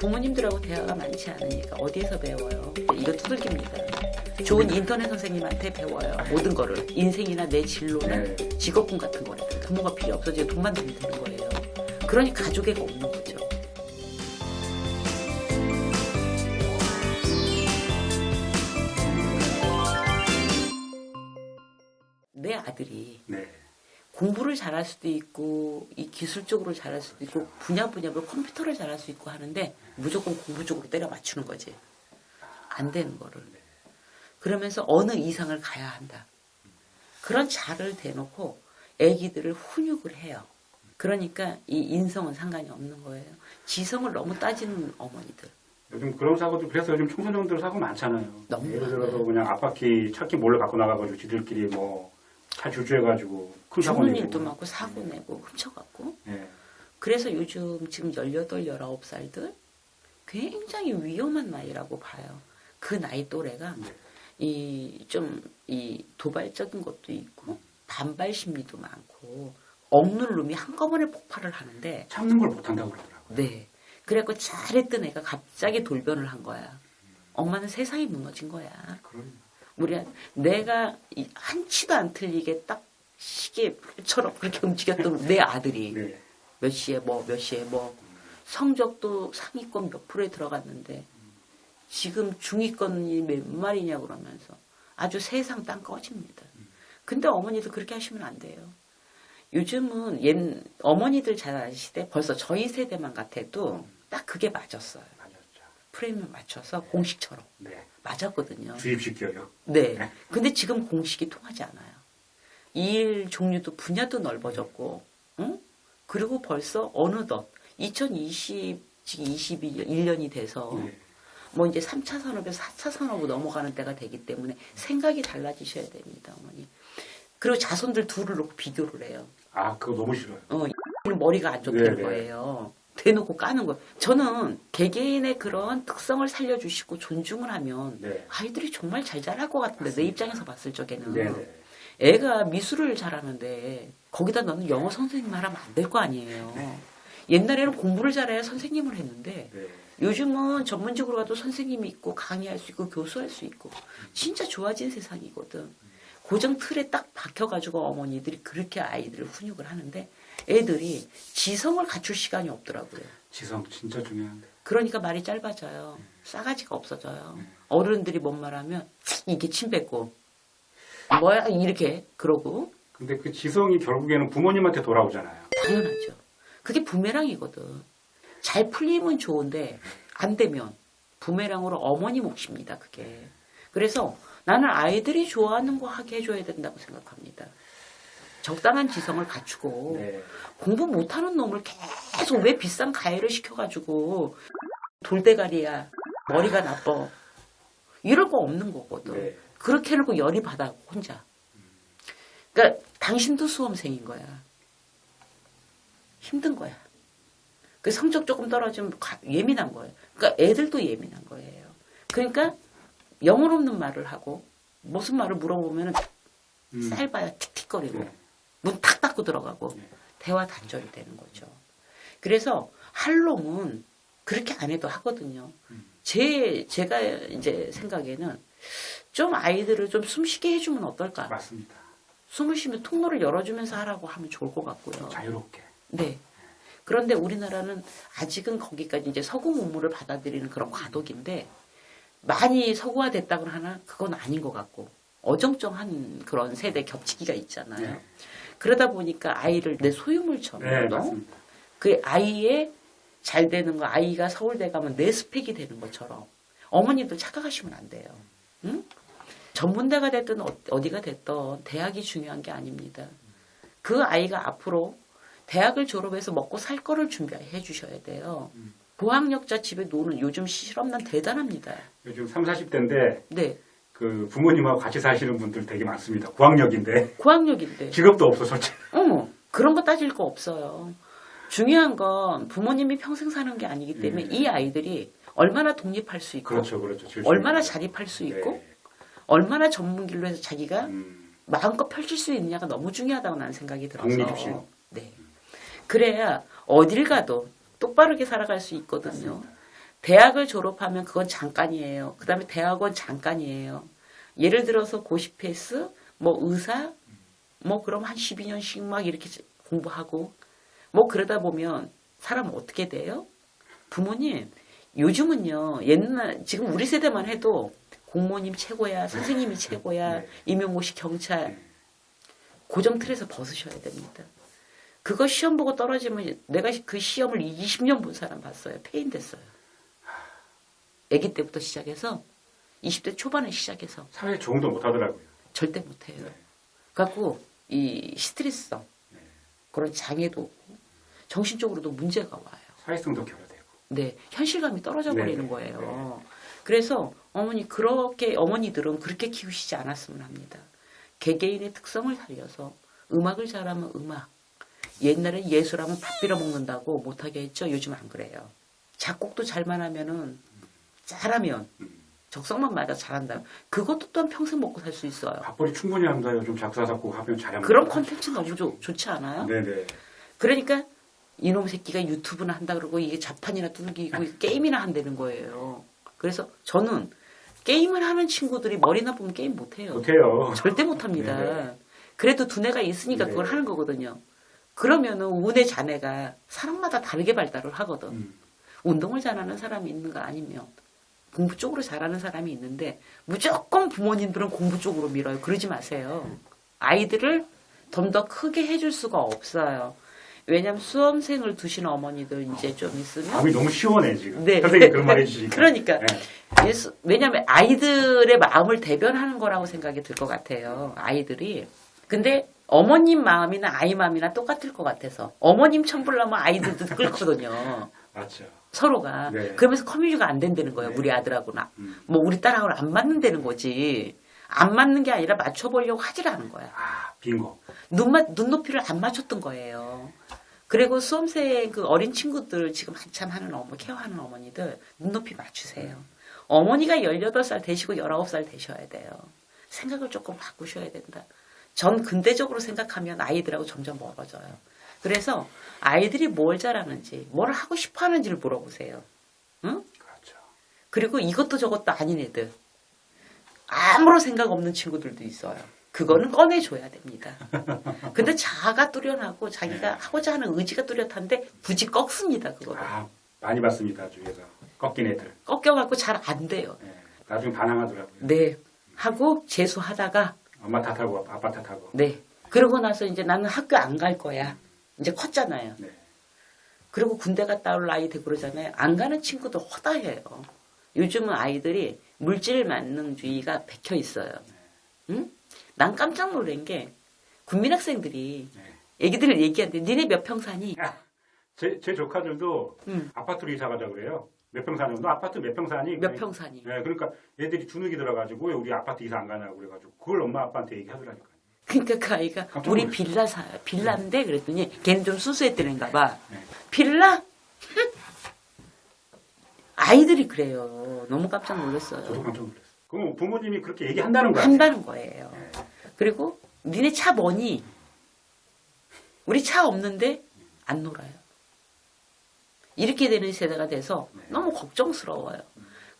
부모님들하고 대화가 많지 않으니까 어디에서 배워요? 이거 두들깁니다. 좋은 인터넷 선생님한테 배워요. 모든 거를. 인생이나 내 진로나 네. 직업군 같은 거를. 부모가 필요 없어. 지금 돈만 들면 되는 거예요. 그러니 가족애가 없는 거죠. 내 아들이 네. 공부를 잘할 수도 있고 이 기술적으로 잘할 수도 있고 분야 분야별로 컴퓨터를 잘할 수 있고 하는데 무조건 공부 쪽으로 때려 맞추는 거지. 안 되는 거를. 그러면서 어느 이상을 가야 한다. 그런 자를 대놓고 애기들을 훈육을 해요. 그러니까 이 인성은 상관이 없는 거예요. 지성을 너무 따지는 어머니들. 요즘 그런 사고들 그래서 요즘 청소년들 사고 많잖아요. 너무 예를 들어서. 그냥 앞바퀴 차키 몰래 갖고 나가가지고 지들끼리 뭐 차 주주해가지고 죽는. 일도 많고 사고 내고 훔쳐갖고 예. 그래서 요즘 지금 18, 19살들 굉장히 위험한 나이라고 봐요. 그 나이 또래가 네. 이좀 이 도발적인 것도 있고 반발 심리도 많고 억누름이 한꺼번에 폭발을 하는데 참는 걸 못한다고 그러더라고요. 네. 그래갖고 잘했던 애가 갑자기 돌변을 한 거야. 엄마는 세상이 무너진 거야. 그럼 우리 내가 이 한치도 안 틀리게 딱 시계처럼 그렇게 움직였던 내 아들이 네. 몇 시에 뭐, 몇 시에 뭐, 성적도 상위권 몇 프로에 들어갔는데, 지금 중위권이 몇 마리냐 그러면서 아주 세상 땅 꺼집니다. 근데 어머니들 그렇게 하시면 안 돼요. 요즘은 옛, 어머니들 잘 아시대 벌써 저희 세대만 같아도 딱 그게 맞았어요. 프레임을 맞춰서 공식처럼 네. 맞았거든요. 주입시켜요. 네. 근데 지금 공식이 통하지 않아요. 일 종류도 분야도 넓어졌고, 응? 그리고 벌써 어느덧 2020, 21년이 돼서 네. 뭐 이제 3차 산업에서 4차 산업으로 넘어가는 때가 되기 때문에 생각이 달라지셔야 됩니다, 어머니. 그리고 자손들 둘을 놓고 비교를 해요. 아 그거 너무 싫어요. 어, 는 머리가 안 좋다는 네네. 거예요. 대놓고 까는 거예요. 저는 개개인의 그런 특성을 살려주시고 존중을 하면 네. 아이들이 정말 잘 자랄 것 같은데 내 입장에서 봤을 적에는 네네. 애가 미술을 잘하는데 거기다 너는 영어 선생님 하면 안 될 거 아니에요. 옛날에는 공부를 잘해야 선생님을 했는데 네. 요즘은 전문직으로 가도 선생님이 있고 강의할 수 있고 교수할 수 있고 진짜 좋아진 세상이거든. 고정 틀에 딱 박혀가지고 어머니들이 그렇게 아이들을 훈육을 하는데 애들이 지성을 갖출 시간이 없더라고요. 지성 진짜 중요한데. 그러니까 말이 짧아져요. 싸가지가 없어져요. 어른들이 뭔 말하면 이게 침 뱉고 뭐야 이렇게 그러고 근데 그 지성이 결국에는 부모님한테 돌아오잖아요. 당연하죠. 그게 부메랑이거든. 잘 풀리면 좋은데 안 되면 부메랑으로 어머니 몫입니다. 그게. 그래서 나는 아이들이 좋아하는 거 하게 해줘야 된다고 생각합니다. 적당한 지성을 갖추고 네. 공부 못하는 놈을 계속 왜 비싼 가해를 시켜가지고 돌대가리야 머리가 나빠 이럴 거 없는 거거든. 네. 그렇게 해놓고 열이 받아 혼자. 그러니까 당신도 수험생인 거야. 힘든 거야. 그 성적 조금 떨어지면 가- 예민한 거예요. 그러니까 애들도 예민한 거예요. 그러니까 영혼 없는 말을 하고 무슨 말을 물어보면은 음. 쌀봐야 틱틱거리고 네. 문 탁 닫고 들어가고 네. 대화 단절이 되는 거죠. 그래서 할 놈은 그렇게 안 해도 하거든요. 음. 제 제가 이제 생각에는 좀 아이들을 좀 숨쉬게 해주면 어떨까? 맞습니다. 숨을 쉬면 통로를 열어주면서 하라고 하면 좋을 것 같고요. 자유롭게. 네. 그런데 우리나라는 아직은 거기까지 이제 서구 문물을 받아들이는 그런 과도기인데 많이 서구화됐다고 하나 그건 아닌 것 같고 어정쩡한 그런 세대 겹치기가 있잖아요. 네. 그러다 보니까 아이를 내 소유물처럼 네? 맞습니다. 그 아이의 잘 되는 거 아이가 서울대 가면 내 스펙이 되는 것처럼 어머님도 착각하시면 안 돼요. 응? 전문대가 됐든 어- 어디가 됐든 대학이 중요한 게 아닙니다. 그 아이가 앞으로 대학을 졸업해서 먹고 살 거를 준비해 주셔야 돼요. 음. 고학력자 집에 노는 요즘 실업난 대단합니다. 요즘 3, 40대인데 네. 그 부모님하고 같이 사시는 분들 되게 많습니다. 고학력인데 고학력인데. 직업도 없어 솔직히. 어, 그런 거 따질 거 없어요. 중요한 건 부모님이 평생 사는 게 아니기 때문에 음. 이 아이들이 얼마나 독립할 수 있고 그렇죠, 그렇죠. 얼마나. 자립할 수 있고 네. 얼마나 전문 길로 해서 자기가 음, 마음껏 펼칠 수 있느냐가 너무 중요하다고 나는 생각이 들어서 독립심. 네. 그래야 어딜 가도 똑바르게 살아갈 수 있거든요. 맞습니다. 대학을 졸업하면 그건 잠깐이에요. 그 다음에 대학원 잠깐이에요. 예를 들어서 고시패스, 뭐 의사, 뭐 그럼 한 12년씩 막 이렇게 공부하고, 뭐 그러다 보면 사람 어떻게 돼요? 부모님, 요즘은요, 옛날, 지금 우리 세대만 해도 공무원님 최고야, 선생님이 최고야, 네. 임용고 시 경찰, 고정 틀에서 벗으셔야 됩니다. 그거 시험 보고 떨어지면 내가 그 시험을 20년 본 사람 봤어요. 폐인 됐어요. 아기 때부터 시작해서 20대 초반에 시작해서 사회에 적응도 못 하더라고요. 절대 못해요. 네. 갖고 이 스트레스성 네. 그런 장애도 오고 정신적으로도 문제가 와요. 사회성도 결여되고. 네, 현실감이 떨어져 네, 버리는 네, 거예요. 그래서 어머니 그렇게 어머니들은 그렇게 키우시지 않았으면 합니다. 개개인의 특성을 살려서 음악을 잘하면 음악. 옛날에 예술하면 밥 빌어 먹는다고 못하게 했죠. 요즘 안 그래요. 작곡도 잘만 하면은 잘하면 음. 적성만 맞아 잘한다. 그것도 또한 평생 먹고 살 수 있어요. 밥벌이 충분히 합니다. 요즘 작사 작곡 하면 잘하면. 그런 콘텐츠 너무 좋, 좋지 않아요? 네네. 그러니까 이놈 새끼가 유튜브나 한다 그러고 이게 자판이나 두들기고 게임이나 한다는 거예요. 그래서 저는 게임을 하는 친구들이 머리 나쁘면 게임 못해요. 못해요. 절대 못합니다. 네네. 그래도 두뇌가 있으니까 네. 그걸 하는 거거든요. 그러면은 운의 자네가 사람마다 다르게 발달을 하거든. 음. 운동을 잘하는 사람이 있는가 아니면 공부 쪽으로 잘하는 사람이 있는데 무조건 부모님들은 공부 쪽으로 밀어요. 그러지 마세요. 아이들을 좀 더 크게 해줄 수가 없어요. 왜냐면 수험생을 두시는 어머니들 이제 좀 있으면 마음이 너무 시원해 지금. 네. 선생님 그런 말 해주시니까. 그러니까 네. 예수- 왜냐면 아이들의 마음을 대변하는 거라고 생각이 들 것 같아요. 아이들이. 근데 어머님 마음이나 아이 마음이나 똑같을 것 같아서 어머님 천불나면 아이들도 끓거든요. 맞죠. 서로가. 네. 그러면서 커뮤니가 안 된다는 거예요. 네. 우리 아들하고나. 음. 뭐 우리 딸하고는 안 맞는다는 거지. 안 맞는 게 아니라 맞춰보려고 하질 않은 거야. 아 빙고. 눈맛, 눈높이를 안 맞췄던 거예요. 그리고 수험생 그 어린 친구들 지금 한참 하는 어머, 케어하는 어머니들 눈높이 맞추세요. 어머니가 18살 되시고 19살 되셔야 돼요. 생각을 조금 바꾸셔야 된다. 전 근대적으로 생각하면 아이들하고 점점 멀어져요. 그래서 아이들이 뭘 잘하는지, 뭘 하고 싶어 하는지를 물어보세요. 응? 그렇죠. 그리고 이것도 저것도 아닌 애들. 아무런 생각 없는 친구들도 있어요. 그거는 꺼내줘야 됩니다. 근데 자아가 뚜렷하고 자기가 하고자 하는 의지가 뚜렷한데 굳이 꺾습니다. 그거를. 아 많이 봤습니다 주위에서 꺾인 애들. 꺾여갖고 잘 안 돼요. 네. 나중에 반항하더라고요. 네. 하고 재수하다가 엄마 탓하고 아빠 탓하고. 네. 그러고 나서 이제 나는 학교 안 갈 거야. 이제 컸잖아요. 네. 그리고 군대 갔다 올 나이 되고 그러잖아요. 안 가는 친구도 허다해요. 요즘은 아이들이 물질 만능주의가 백혀 있어요. 응? 난 깜짝 놀란 게 국민학생들이 네. 애기들 얘기하는데 니네 몇 평 사니? 제, 제 조카들도 응. 아파트로 이사 가자 그래요. 몇 평 사냐고. 너 아파트 몇 평 사니? 몇 평 사니? 네, 그러니까 애들이 주눅이 들어가지고 왜 우리 아파트 이사 안 가냐고 그래가지고 그걸 엄마 아빠한테 얘기하더라니까요. 그러니까 그 아이가 우리. 빌라 사 빌라인데 그랬더니 걔는 좀 수수했더는가 봐. 네. 빌라? 아이들이 그래요. 너무 깜짝 저도 놀랐어요. 깜짝 놀랐어요. 그럼 부모님이 그렇게 얘기한다는 거야. 한다는 거예요. 그리고 니네 차 뭐니? 우리 차 없는데 안 놀아요. 이렇게 되는 세대가 돼서 네. 너무 걱정스러워요.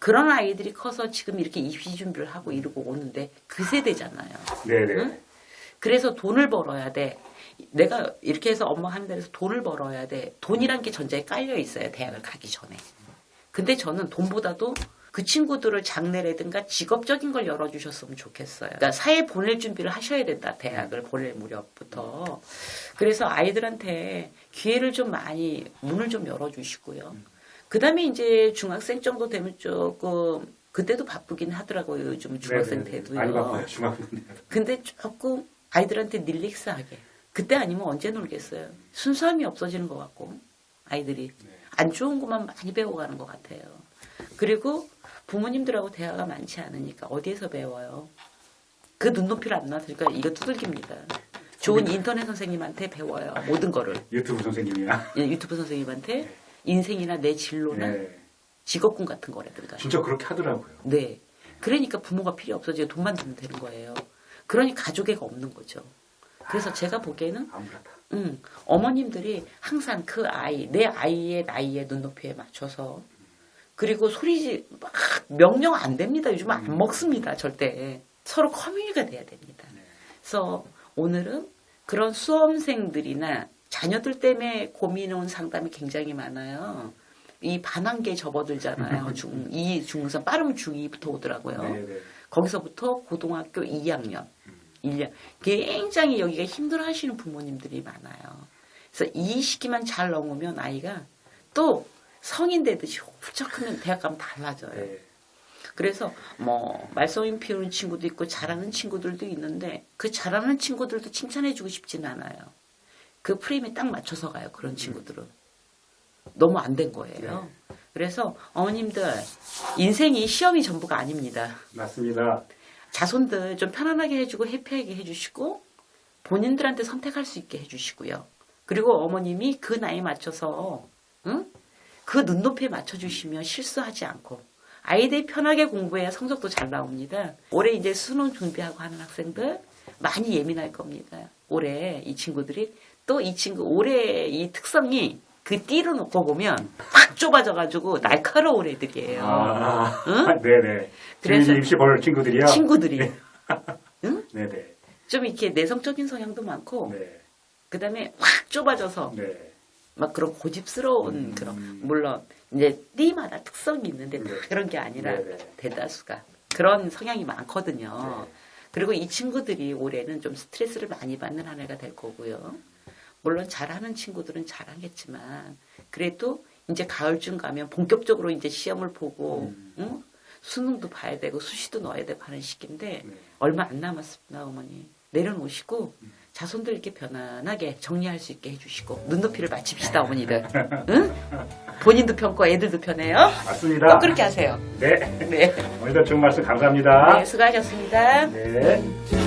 그런 아이들이 커서 지금 이렇게 입시 준비를 하고 이러고 오는데 그 세대잖아요. 네네. 응? 그래서 돈을 벌어야 돼. 내가 이렇게 해서 엄마 하는 데서 돈을 벌어야 돼. 돈이란 게 전자에 깔려 있어요. 대학을 가기 전에. 근데 저는 돈보다도 그 친구들을 장래라든가 직업적인 걸 열어주셨으면 좋겠어요. 그러니까 사회 보낼 준비를 하셔야 된다. 대학을 보낼 무렵부터. 그래서 아이들한테 기회를 좀 많이 문을 좀 열어주시고요. 그 다음에 이제 중학생 정도 되면 조금 그때도 바쁘긴 하더라고요. 요즘 중학생 네네네. 때도요. 많이 바빠요 중학생 때. 근데 조금 아이들한테 릴렉스하게. 그때 아니면 언제 놀겠어요. 순수함이 없어지는 것 같고 아이들이 네. 안 좋은 것만 많이 배워가는 것 같아요. 그리고 부모님들하고 대화가 많지 않으니까 어디에서 배워요? 그 눈높이를 안 놔두니까 이거 두들깁니다. 좋은 인터넷 선생님한테 배워요. 모든 거를. 유튜브 선생님이나. 예, 유튜브 선생님한테 인생이나 내 진로나 네. 직업군 같은 거라든가. 진짜 그렇게 하더라고요. 네. 그러니까 부모가 필요 없어지고 돈만 주면 되는 거예요. 그러니 가족애가 없는 거죠. 그래서 제가 보기에는 아무렇다. 음, 어머님들이 항상 그 아이, 내 아이의 나이에 눈높이에 맞춰서 그리고 소리 막 명령 안 됩니다. 요즘 안 먹습니다. 절대. 서로 커뮤니가 돼야 됩니다. 그래서 오늘은 그런 수험생들이나 자녀들 때문에 고민 온 상담이 굉장히 많아요. 이 반환기에 접어들잖아요. 중, 2, 중3, 빠르면 중2부터 오더라고요. 네, 네. 거기서부터 고등학교 2학년, 1년. 굉장히 여기가 힘들어 하시는 부모님들이 많아요. 그래서 이 시기만 잘 넘으면 아이가 또 성인 되듯이 훌쩍 크면 대학 가면 달라져요. 네. 그래서 뭐 말썽이 피우는 친구도 있고 잘하는 친구들도 있는데 그 잘하는 친구들도 칭찬해주고 싶진 않아요. 그 프레임에 딱 맞춰서 가요. 그런 친구들은 너무 안 된 거예요. 그래서 어머님들 인생이 시험이 전부가 아닙니다. 맞습니다. 자손들 좀 편안하게 해주고 해피하게 해주시고 본인들한테 선택할 수 있게 해주시고요. 그리고 어머님이 그 나이에 맞춰서 응? 그 눈높이에 맞춰주시면 실수하지 않고 아이들이 편하게 공부해야 성적도 잘 나옵니다. 올해 이제 수능 준비하고 하는 학생들 많이 예민할 겁니다. 올해 이 친구들이 또 이 친구 올해 이 특성이 그 띠로 놓고 보면 확 좁아져가지고 날카로운 애들이에요. 아, 응? 네네. 그래서- 입시 볼 친구들이요. 친구들이 네네. 좀 이렇게 내성적인 성향도 많고 네. 그 다음에 확 좁아져서 네. 막 그런 고집스러운 음. 그런 물론 이제 띠마다 특성이 있는데 다 네. 그런 게 아니라 네, 네. 대다수가 그런 성향이 많거든요. 네. 그리고 이 친구들이 올해는 좀 스트레스를 많이 받는 한 해가 될 거고요. 물론 잘하는 친구들은 잘하겠지만 그래도 이제 가을쯤 가면 본격적으로 이제 시험을 보고 음. 응? 수능도 봐야 되고 수시도 넣어야 되고 하는 시기인데 네. 얼마 안 남았습니다, 어머니. 내려놓으시고 자손들 이렇게 편안하게 정리할 수 있게 해주시고 눈높이를 맞춥시다, 어머니들. 응? 본인도 편고 애들도 편해요. 맞습니다. 꼭 그렇게 하세요. 네. 네. 오늘도 좋은 말씀 감사합니다. 네, 수고하셨습니다. 네.